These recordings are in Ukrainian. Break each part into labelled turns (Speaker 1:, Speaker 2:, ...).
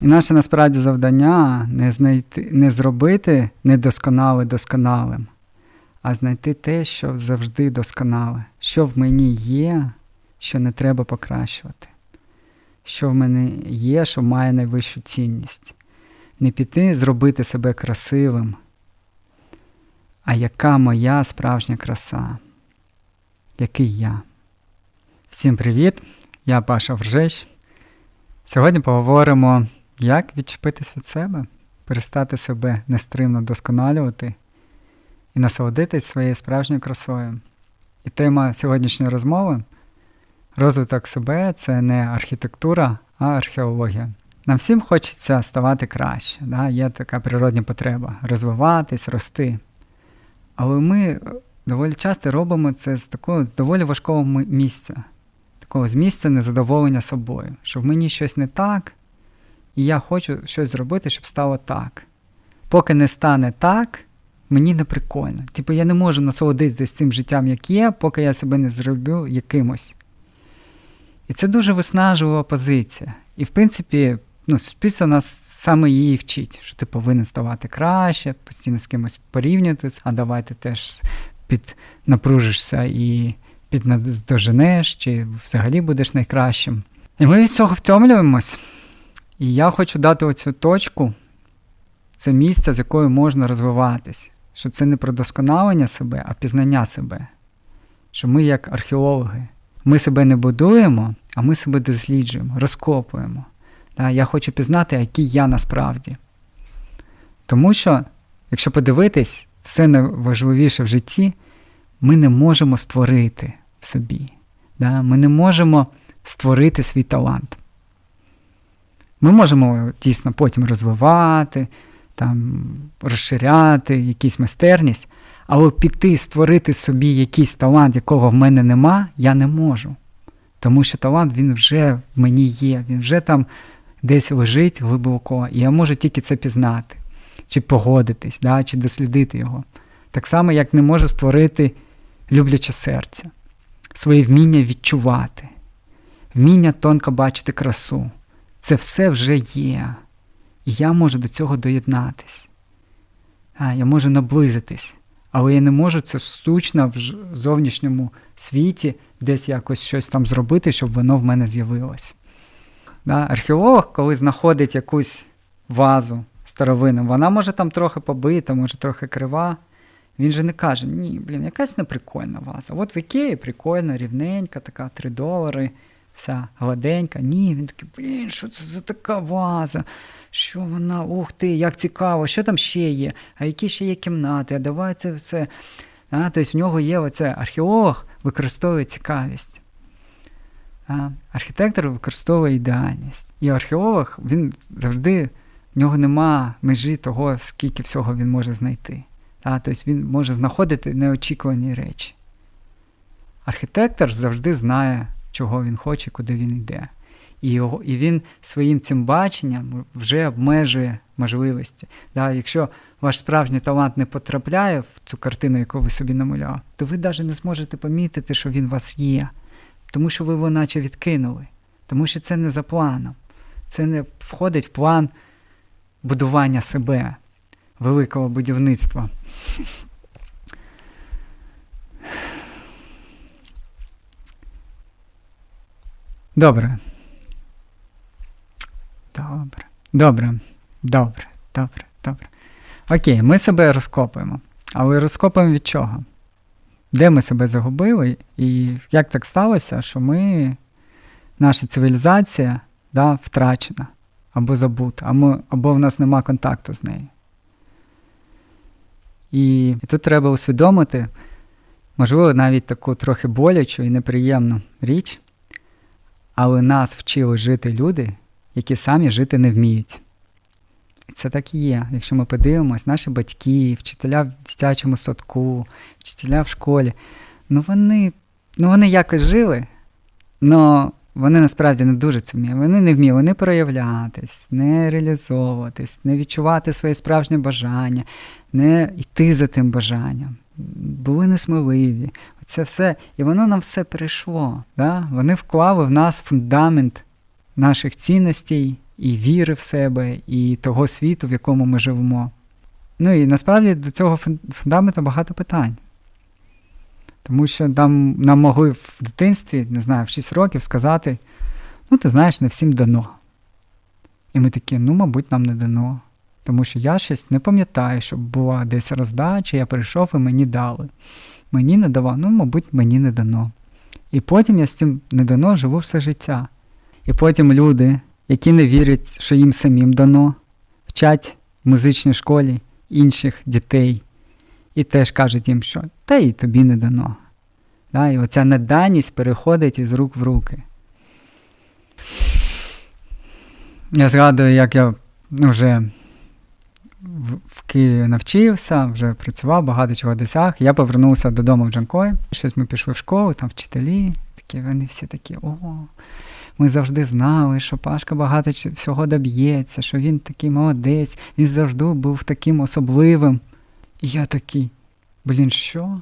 Speaker 1: І наше насправді завдання не знайти, не зробити недосконале досконалим, а знайти те, що завжди досконале, що в мені є, що не треба покращувати, що в мене є, що має найвищу цінність. Не піти зробити себе красивим, а яка моя справжня краса, який я. Всім привіт! Я Паша Вржещ. Сьогодні поговоримо, як відчепитись від себе, перестати себе нестримно досконалювати і насолодитись своєю справжньою красою. І тема сьогоднішньої розмови розвиток себе це не архітектура, а археологія. Нам всім хочеться ставати краще, да? є така природня потреба розвиватись, рости. Але ми доволі часто робимо це з такого з доволі важкого місця, такого з місця незадоволення собою, що в мені щось не так, і я хочу щось зробити, щоб стало так. Поки не стане так, мені не прикольно. Типу, я не можу насолодитись тим життям, як є, поки я себе не зроблю якимось. І це дуже виснажлива позиція. І, в принципі, ну, суспільство нас саме її вчить, що ти повинен ставати краще, постійно з кимось порівнюватися, а давай ти теж піднапружишся і піднадоженеш, чи взагалі будеш найкращим. І ми від цього втомлюємось. І я хочу дати оцю точку, це місце, з якою можна розвиватись. Що це не про досконалення себе, а пізнання себе. Що ми, як археологи, ми себе не будуємо, а ми себе досліджуємо, розкопуємо. Я хочу пізнати, який я насправді. Тому що, якщо подивитись, все найважливіше в житті, ми не можемо створити в собі. Ми не можемо створити свій талант. Ми можемо дійсно потім розвивати, там, розширяти якусь майстерність, але піти створити собі якийсь талант, якого в мене нема, я не можу. Тому що талант він вже в мені є, він вже там десь лежить глибоко, і я можу тільки це пізнати, чи погодитись, да, чи дослідити його. Так само, як не можу створити любляче серце, своє вміння відчувати, вміння тонко бачити красу. Це все вже є. І я можу до цього доєднатись. А, я можу наблизитись, але я не можу це штучно в зовнішньому світі десь якось щось там зробити, щоб воно в мене з'явилось. Да? Археолог, коли знаходить якусь вазу старовинну, вона може там трохи побита, може трохи крива. Він же не каже, ні, блін, якась неприкольна ваза. От в Ікеї прикольна, рівненька, така 3 долари, вся гладенька. Ні, він такий, блін, що це за така ваза? Що вона, ух ти, як цікаво, що там ще є? А які ще є кімнати? А давай це все. А, тобто в нього є оце археолог використовує цікавість. А, архітектор використовує ідеальність. І археолог, він завжди, в нього нема межі того, скільки всього він може знайти. А, тобто він може знаходити неочікувані речі. Архітектор завжди знає, чого він хоче, куди він йде. І, його, і він своїм цим баченням вже обмежує можливості. Да, якщо ваш справжній талант не потрапляє в цю картину, яку ви собі намаляли, то ви навіть не зможете помітити, що він у вас є. Тому що ви його наче відкинули. Тому що це не за планом. Це не входить в план будування себе, великого будівництва. Добре. Добре. Добре. Добре. Добре. Добре. Окей, ми себе розкопуємо. Але розкопуємо від чого? Де ми себе загубили, і як так сталося, що ми, наша цивілізація да, втрачена або забута, або, або в нас нема контакту з нею. І, і тут треба усвідомити, можливо, навіть таку трохи болячу і неприємну річ, але нас вчили жити люди, які самі жити не вміють. І це так і є. Якщо ми подивимось, наші батьки, вчителя в дитячому садку, вчителя в школі, ну вони, ну вони якось жили, але вони насправді не дуже це вміли. Вони не вміли не проявлятись, не реалізовуватись, не відчувати своє справжнє бажання, не йти за тим бажанням. Були несміливі. Це все. І воно нам все перейшло. Да? Вони вклали в нас фундамент наших цінностей і віри в себе, і того світу, в якому ми живемо. Ну і насправді до цього фундаменту багато питань. Тому що там нам могли в дитинстві, не знаю, в 6 років сказати, ну, ти знаєш, не всім дано. І ми такі, ну, мабуть, нам не дано. Тому що я щось не пам'ятаю, щоб була десь роздача, я прийшов і мені дали. Мені не давав, ну, мабуть, мені не дано. І потім я з цим не дано живу все життя. І потім люди, які не вірять, що їм самим дано, вчать в музичній школі інших дітей і теж кажуть їм, що та і тобі не дано. Да? І оця неданість переходить із рук в руки. Я згадую, як я вже в Києві навчився, вже працював, багато чого досяг. Я повернувся додому в Джанкої. Щось ми пішли в школу, там вчителі, такі, вони всі такі, о, ми завжди знали, що Пашка багато всього доб'ється, що він такий молодець, він завжди був таким особливим. І я такий, блін, що?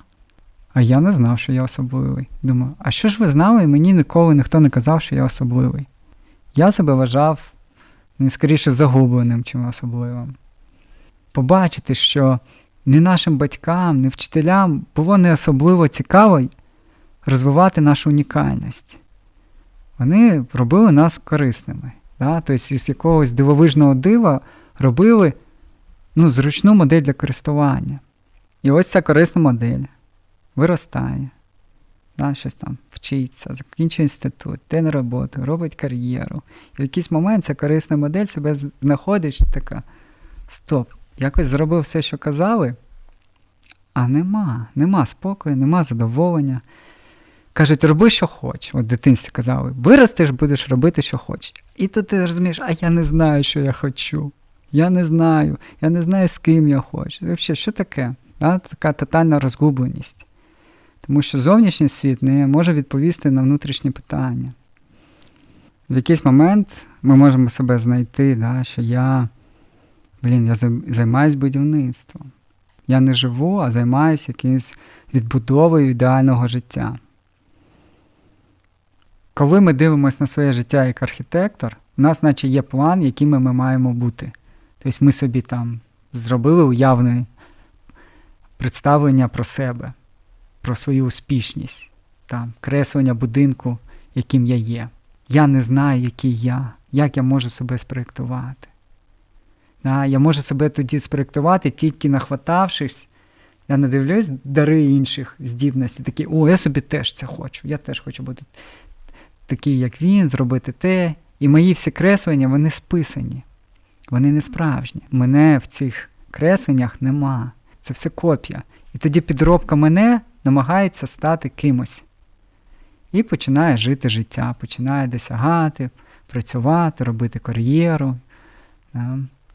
Speaker 1: А я не знав, що я особливий. Думаю, а що ж ви знали, і мені ніколи ніхто не казав, що я особливий. Я себе вважав, ну, скоріше, загубленим, чим особливим. Побачити, що ні нашим батькам, ні вчителям було не особливо цікаво розвивати нашу унікальність. Вони робили нас корисними. Да? Тобто, із якогось дивовижного дива робили ну, зручну модель для користування. І ось ця корисна модель виростає, да, щось там вчиться, закінчує інститут, йде на роботу, робить кар'єру. І в якийсь момент ця корисна модель себе знаходить така: стоп, якось зробив все, що казали, а нема, нема спокою, нема задоволення. Кажуть, роби, що хочеш. От дитинстві казали, виростеш, будеш робити, що хочеш. І тут ти розумієш, а я не знаю, що я хочу. Я не знаю, я не знаю, з ким я хочу. Взагалі, що таке? Да? Така тотальна розгубленість. Тому що зовнішній світ не може відповісти на внутрішні питання. В якийсь момент ми можемо себе знайти, да, що я блін, я займаюся будівництвом. Я не живу, а займаюся якимось відбудовою ідеального життя. Коли ми дивимося на своє життя як архітектор, у нас наче є план, якими ми маємо бути. Тобто ми собі там зробили уявне представлення про себе, про свою успішність, там, креслення будинку, яким я є. Я не знаю, який я, як я можу себе спроєктувати. Да, Я можу себе тоді спроєктувати, тільки нахватавшись. Я не дивлюсь дари інших здібності, такі, о, я собі теж це хочу. Я теж хочу бути такий, як він, зробити те. І мої всі креслення, вони списані. Вони не справжні. Мене в цих кресленнях нема. Це все копія. І тоді підробка мене намагається стати кимось. І починає жити життя, починає досягати, працювати, робити кар'єру,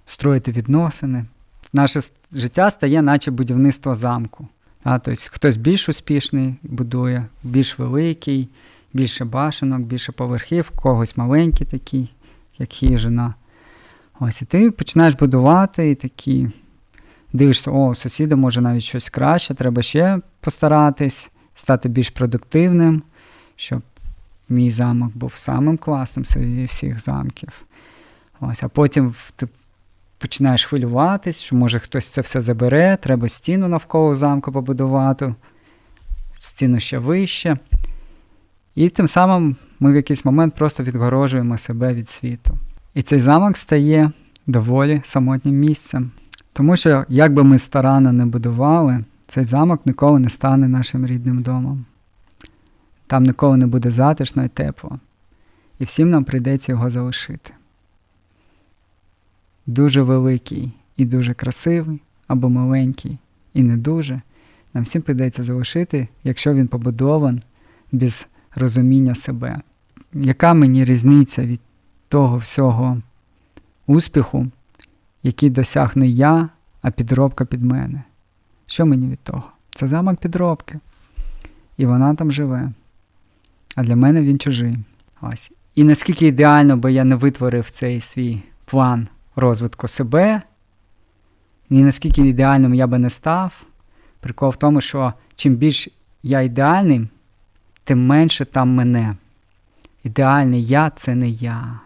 Speaker 1: строїти відносини. Наше життя стає, наче будівництво замку. Да, тобто Хтось більш успішний будує, більш великий, більше башенок, більше поверхів, когось маленький такий, як хижина. Ось, і ти починаєш будувати і такі. Дивишся, о, сусіда може навіть щось краще, треба ще постаратись, стати більш продуктивним, щоб мій замок був самим класним серед всіх замків. Ось, А потім ти починаєш хвилюватись, що може хтось це все забере, треба стіну навколо замку побудувати, стіну ще вище. І тим самим ми в якийсь момент просто відгорожуємо себе від світу. І цей замок стає доволі самотнім місцем. Тому що, як би ми старанно не будували, цей замок ніколи не стане нашим рідним домом. Там ніколи не буде затишно і тепло. І всім нам прийдеться його залишити. Дуже великий і дуже красивий, або маленький і не дуже. Нам всім прийдеться залишити, якщо він побудован без розуміння себе. Яка мені різниця від того всього успіху, який досяг не я, а підробка під мене. Що мені від того? Це замок підробки. І вона там живе. А для мене він чужий. Ось. І наскільки ідеально би я не витворив цей свій план розвитку себе, і наскільки ідеальним я би не став, прикол в тому, що чим більш я ідеальним, тим менше там мене. Ідеальний я це не я.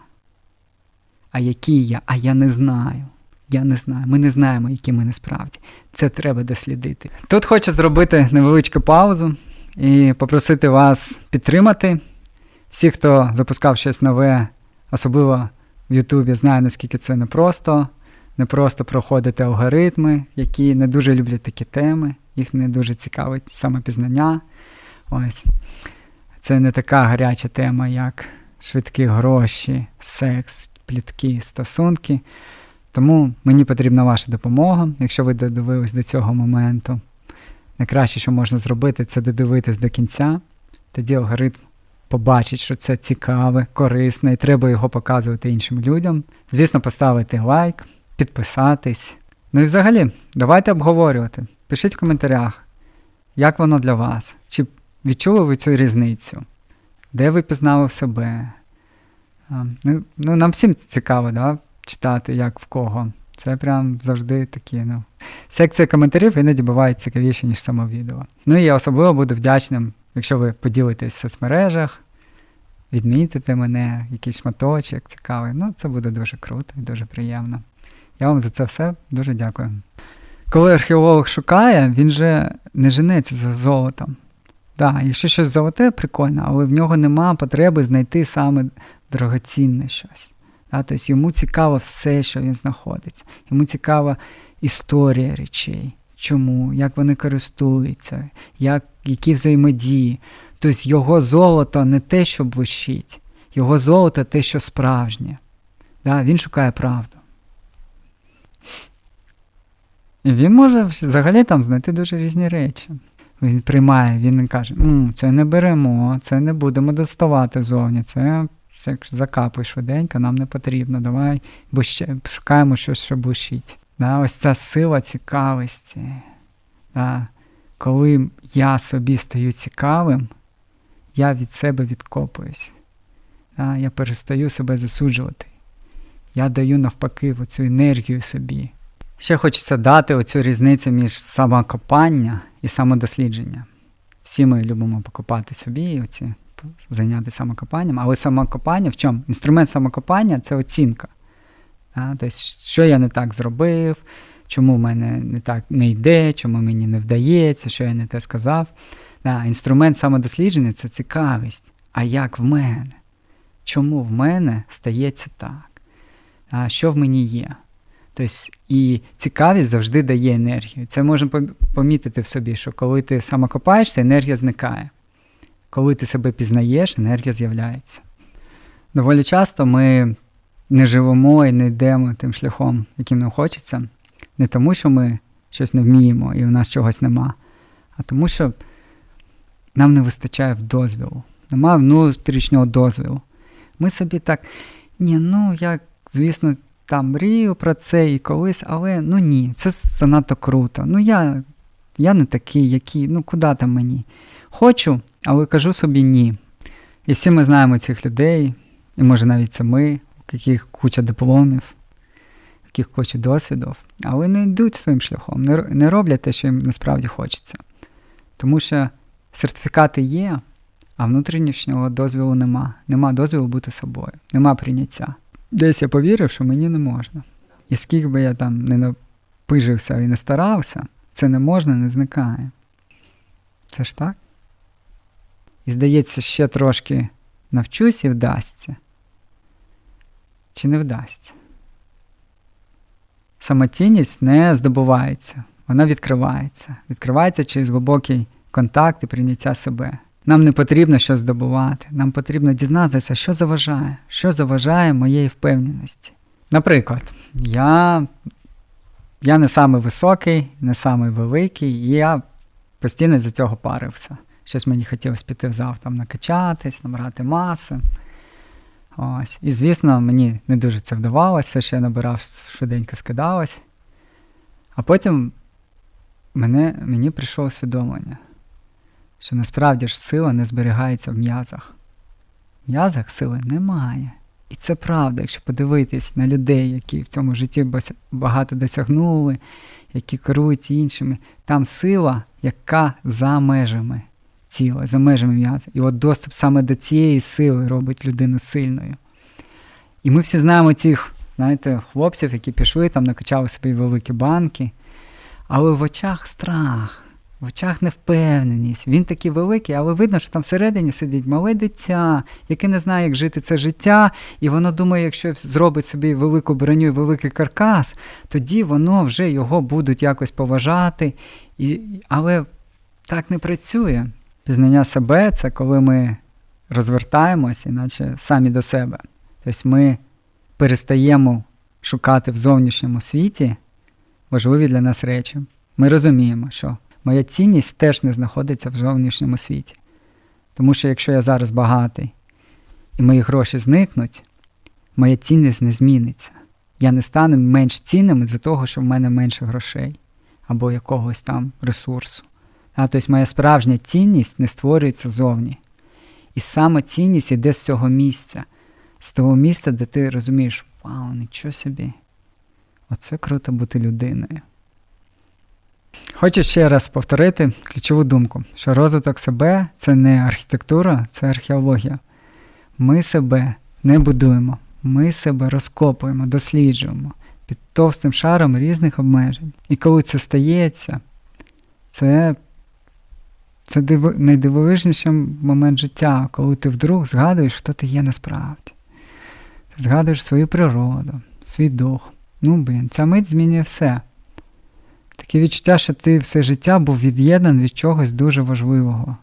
Speaker 1: А який я? А я не знаю. Я не знаю. Ми не знаємо, які ми насправді. Це треба дослідити. Тут хочу зробити невеличку паузу і попросити вас підтримати. Всі, хто запускав щось нове, особливо в Ютубі, знає, наскільки це непросто. Не просто проходити алгоритми, які не дуже люблять такі теми, їх не дуже цікавить самопізнання. Ось. Це не така гаряча тема, як швидкі гроші, секс, плітки, стосунки. Тому мені потрібна ваша допомога, якщо ви додивились до цього моменту. Найкраще, що можна зробити, це додивитись до кінця. Тоді алгоритм побачить, що це цікаве, корисне, і треба його показувати іншим людям. Звісно, поставити лайк, підписатись. Ну і взагалі, давайте обговорювати. Пишіть в коментарях, як воно для вас. Чи відчули ви цю різницю? Де ви пізнали себе? Ну, ну, Нам всім цікаво, да? читати, як в кого. Це прям завжди такі. ну. Секція коментарів іноді буває цікавіше, ніж само відео. Ну і я особливо буду вдячним, якщо ви поділитесь в соцмережах, відмітите мене, якийсь шматочок цікавий. Ну, це буде дуже круто і дуже приємно. Я вам за це все дуже дякую. Коли археолог шукає, він же не женеться за золотом. Так, якщо щось золоте, прикольно, але в нього нема потреби знайти саме дорогоцінне щось. Да? Тобто йому цікаво все, що він знаходиться. Йому цікава історія речей, чому, як вони користуються, як, які взаємодії. Тобто його золото не те, що блищить, його золото те, що справжнє. Да? Він шукає правду. І він може взагалі там знайти дуже різні речі. Він приймає, він каже, М, це не беремо, це не будемо доставати зовні, це, закапуй швиденько, нам не потрібно. Давай буще, шукаємо щось, що блищить. Да, Ось ця сила цікавості. Да. Коли я собі стаю цікавим, я від себе відкопуюсь. Я перестаю себе засуджувати. Я даю навпаки цю енергію собі. Ще хочеться дати оцю різницю між самокопання і самодослідження. Всі ми любимо покопати собі, оці, зайняти самокопанням, але самокопання в чому? Інструмент самокопання це оцінка. Тобто, що я не так зробив, чому в мене не так не йде, чому мені не вдається, що я не те сказав. А, інструмент самодослідження це цікавість. А як в мене? Чому в мене стається так? А, Що в мені є? Тобто, і цікавість завжди дає енергію. Це можна помітити в собі, що коли ти самокопаєшся, енергія зникає. Коли ти себе пізнаєш, енергія з'являється. Доволі часто ми не живемо і не йдемо тим шляхом, яким нам хочеться, не тому, що ми щось не вміємо і у нас чогось нема, а тому, що нам не вистачає дозвілу. Немає внутрішнього дозвілу. Ми собі так, ні, ну я, звісно, там мрію про це і колись, але ну ні, це занадто круто. Ну я я не такий, який, ну куди там мені? Хочу, але кажу собі ні. І всі ми знаємо цих людей, і може навіть це ми, у яких куча дипломів, яких куча досвідів, але не йдуть своїм шляхом, не, роблять те, що їм насправді хочеться. Тому що сертифікати є, а внутрішнього дозвілу нема. Нема дозволу бути собою, нема прийняття. Десь я повірив, що мені не можна. І скільки би я там не напижився і не старався, це не можна, не зникає. Це ж так? І здається, ще трошки навчусь і вдасться. Чи не вдасться? Самоцінність не здобувається, вона відкривається. Відкривається через глибокий контакт і прийняття себе. Нам не потрібно щось здобувати, нам потрібно дізнатися, що заважає, що заважає моєї впевненості. Наприклад, я я не самий високий, не самий великий, і я постійно з цього парився. Щось мені хотілося піти в зал там накачатись, набрати маси. Ось. І, звісно, мені не дуже це вдавалося, все, що я набирав, швиденько скидалось. А потім мене, мені прийшло усвідомлення що насправді ж сила не зберігається в м'язах. В м'язах сили немає. І це правда, якщо подивитись на людей, які в цьому житті багато досягнули, які керують іншими, там сила, яка за межами тіла, за межами м'яза. І от доступ саме до цієї сили робить людину сильною. І ми всі знаємо цих знаєте, хлопців, які пішли там, накачали собі великі банки, але в очах страх. В очах невпевненість. Він такий великий, але видно, що там всередині сидить мале дитя, яке не знає, як жити це життя, і воно думає, якщо зробить собі велику броню і великий каркас, тоді воно вже його будуть якось поважати. І, Але так не працює. Пізнання себе це коли ми розвертаємось, іначе самі до себе. Тобто ми перестаємо шукати в зовнішньому світі важливі для нас речі. Ми розуміємо, що моя цінність теж не знаходиться в зовнішньому світі. Тому що якщо я зараз багатий і мої гроші зникнуть, моя цінність не зміниться. Я не стану менш цінним з-за того, що в мене менше грошей або якогось там ресурсу. А, тобто моя справжня цінність не створюється зовні. І саме цінність йде з цього місця, з того місця, де ти розумієш, вау, нічого собі. Оце круто бути людиною. Хочу ще раз повторити ключову думку, що розвиток себе це не архітектура, це археологія. Ми себе не будуємо, ми себе розкопуємо, досліджуємо під товстим шаром різних обмежень. І коли це стається, це це диви... найдивовижніший момент життя, коли ти вдруг згадуєш, хто ти є насправді. Ти згадуєш свою природу, свій дух. Ну, блін, ця мить змінює все. Таке відчуття, що ти все життя був від'єднаний від чогось дуже важливого.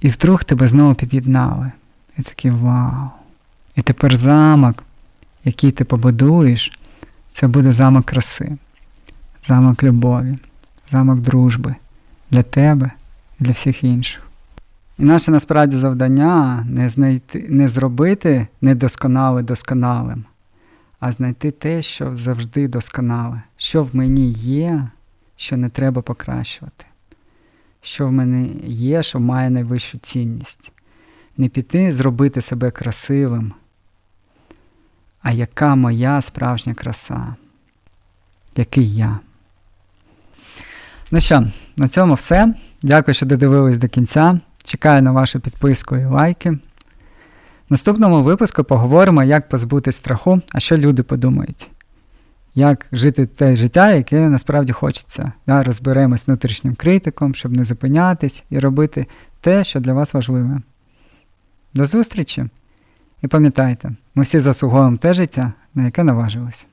Speaker 1: І вдруг тебе знову під'єднали. І такий вау. І тепер замок, який ти побудуєш, це буде замок краси, замок любові, замок дружби для тебе і для всіх інших. І наше насправді завдання не знайти, не зробити недосконале досконалим, а знайти те, що завжди досконале, що в мені є, що не треба покращувати, що в мене є, що має найвищу цінність. Не піти зробити себе красивим, а яка моя справжня краса, який я. Ну що, на цьому все. Дякую, що додивились до кінця. Чекаю на вашу підписку і лайки. В наступному випуску поговоримо, як позбутись страху, а що люди подумають. Як жити те життя, яке насправді хочеться. Да, Розберемось внутрішнім критиком, щоб не зупинятись і робити те, що для вас важливе. До зустрічі! І пам'ятайте, ми всі заслуговуємо те життя, на яке наважились.